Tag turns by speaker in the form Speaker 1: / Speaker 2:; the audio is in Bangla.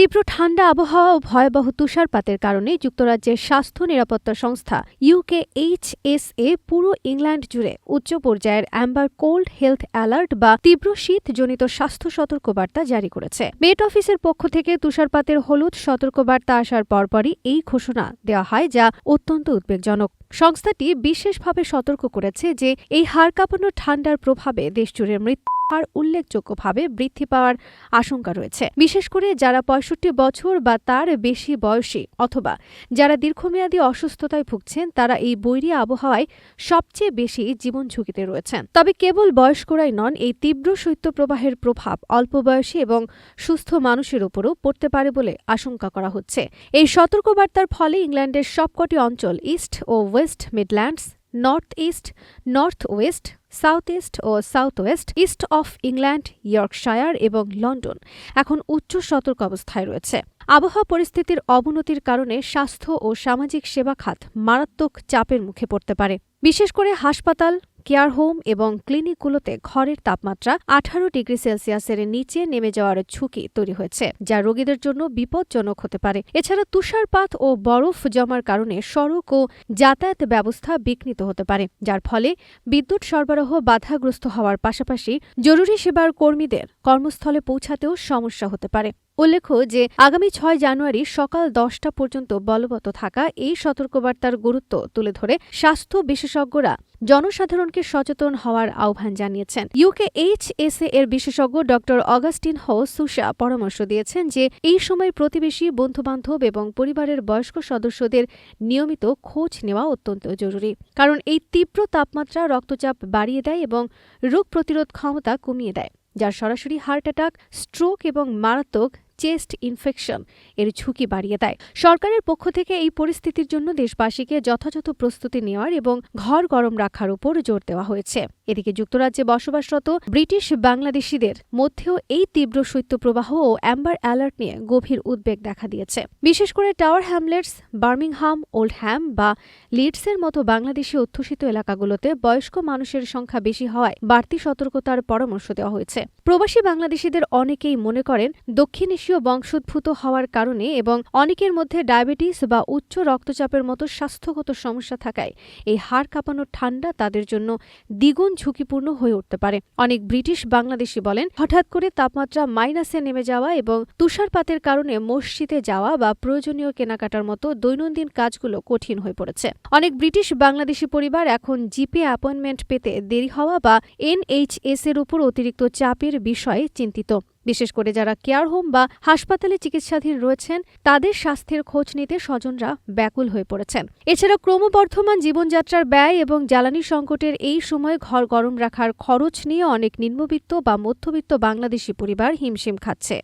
Speaker 1: তীব্র ঠান্ডা আবহাওয়া ও ভয়াবহ তুষারপাতের কারণে যুক্তরাজ্যের স্বাস্থ্য নিরাপত্তা সংস্থা ইউকে এইচএসএ পুরো ইংল্যান্ড জুড়ে উচ্চ পর্যায়ের অ্যাম্বার কোল্ড হেলথ অ্যালার্ট বা তীব্র শীতজনিত স্বাস্থ্য সতর্কবার্তা জারি করেছে। মেট অফিসের পক্ষ থেকে তুষারপাতের হলুদ সতর্কবার্তা আসার পরপরই এই ঘোষণা দেওয়া হয়, যা অত্যন্ত উদ্বেগজনক। সংস্থাটি বিশেষভাবে সতর্ক করেছে যে এই হাড় কাঁপানো ঠান্ডার প্রভাবে দেশজুড়ে মৃত্যু হার উল্লেখযোগ্যভাবে বৃদ্ধি পাওয়ার আশঙ্কা রয়েছে। বিশেষ করে যারা পঁয়ষট্টি বছর বা তার বেশি বয়সী অথবা যারা দীর্ঘমেয়াদী অসুস্থতায় ভুগছেন, তারা এই বৈরী আবহাওয়ায় সবচেয়ে বেশি জীবন ঝুঁকিতে রয়েছেন। তবে কেবল বয়স্করাই নন, এই তীব্র শৈত্যপ্রবাহের প্রভাব অল্প বয়সী এবং সুস্থ মানুষের উপরও পড়তে পারে বলে আশঙ্কা করা হচ্ছে। এই সতর্কবার্তার ফলে ইংল্যান্ডের সবকটি অঞ্চল east O West Midlands North East North West South East O South West East of England, Yorkshire এবং লন্ডন এখন উচ্চ সতর্ক অবস্থায় রয়েছে। আবহাওয়া পরিস্থিতির অবনতির কারণে স্বাস্থ্য ও সামাজিক সেবা খাত মারাত্মক চাপের মুখে পড়তে পারে। বিশেষ করে হাসপাতাল কেয়ার হোম এবং ক্লিনিকগুলোতে ঘরের তাপমাত্রা আঠারো ডিগ্রি সেলসিয়াসের নিচে নেমে যাওয়ার ঝুঁকি তৈরি হয়েছে, যা রোগীদের জন্য বিপজ্জনক হতে পারে। এছাড়া তুষারপাত ও বরফ জমার কারণে সড়ক ও যাতায়াত ব্যবস্থা বিঘ্নিত হতে পারে, যার ফলে বিদ্যুৎ সরবরাহ বাধাগ্রস্ত হওয়ার পাশাপাশি জরুরি সেবার কর্মীদের কর্মস্থলে পৌঁছাতেও সমস্যা হতে পারে। উল্লেখ্য যে, আগামী ছয় জানুয়ারি সকাল দশটা পর্যন্ত বলবৎ থাকা এই সতর্কবার্তার গুরুত্ব তুলে ধরে স্বাস্থ্য বিশেষজ্ঞরা জনসাধারণকে সচেতন হওয়ার আহ্বান জানিয়েছেন। ইউকে এইচএসএ এর বিশেষজ্ঞ ড. অগাস্টিন হো সুশা পরামর্শ দিয়েছেন যে, এই সময় প্রতিবেশী, বন্ধুবান্ধব এবং পরিবারের বয়স্ক সদস্যদের নিয়মিত খোঁজ নেওয়া অত্যন্ত জরুরি। কারণ এই তীব্র তাপমাত্রা রক্তচাপ বাড়িয়ে দেয় এবং রোগ প্রতিরোধ ক্ষমতা কমিয়ে দেয়। যার সরাসরি হার্ট অ্যাটাক স্ট্রোক এবং মারাত্মক চেস্ট ইনফেকশন এর ঝুঁকি বাড়িয়ে দেয়। সরকারের পক্ষ থেকে এই পরিস্থিতির জন্য দেশবাসীকে যথাযথ প্রস্তুতি নেওয়ার এবং ঘর গরম রাখার উপর জোর দেওয়া হয়েছে। এদিকে যুক্তরাজ্যে বসবাসরত ব্রিটিশ বাংলাদেশিদের মধ্যেও এই তীব্র শৈত্যপ্রবাহ ও অ্যাম্বার অ্যালার্ট নিয়ে গভীর উদ্বেগ দেখা দিয়েছে। বিশেষ করে Tower Hamlets, Birmingham Oldham বা লিডসের মতো বাংলাদেশি অধ্যুষিত এলাকাগুলোতে বয়স্ক মানুষের সংখ্যা বেশি হওয়ায় বাড়তি সতর্কতার পরামর্শ দেওয়া হয়েছে। প্রবাসী বাংলাদেশিদের অনেকেই মনে করেন দক্ষিণ এশীয় বংশোদ্ভূত হওয়ার কারণে এবং অনেকের মধ্যে ডায়াবেটিস বা উচ্চ রক্তচাপের মতো স্বাস্থ্যগত সমস্যা থাকায় এই হাড় কাঁপানো ঠান্ডা তাদের জন্য দ্বিগুণ ঝুঁকিপূর্ণ হয়ে উঠতে পারে। অনেক ব্রিটিশ বাংলাদেশি বলেন, হঠাৎ করে তাপমাত্রা মাইনাসে নেমে যাওয়া এবং তুষারপাতের কারণে মসজিদে যাওয়া বা প্রয়োজনীয় কেনাকাটার মতো দৈনন্দিন কাজগুলো কঠিন হয়ে পড়েছে। অনেক ব্রিটিশ বাংলাদেশি পরিবার এখন জিপে অ্যাপয়েন্টমেন্ট পেতে দেরি হওয়া বা এনএইচএস এর উপর অতিরিক্ত চাপের বিষয়ে চিন্তিত। বিশেষ করে যারা কেয়ার হোম বা হাসপাতালে চিকিৎসাধীন রয়েছেন, তাদের স্বাস্থ্যের খোঁজ নিতে স্বজনরা ব্যাকুল হয়ে পড়েছেন। এছাড়া ক্রমবর্ধমান জীবনযাত্রার ব্যয় এবং জ্বালানি সংকটের এই সময় ঘর গরম রাখার খরচ নিয়ে অনেক নিম্নবিত্ত বা মধ্যবিত্ত বাংলাদেশি পরিবার হিমশিম খাচ্ছে।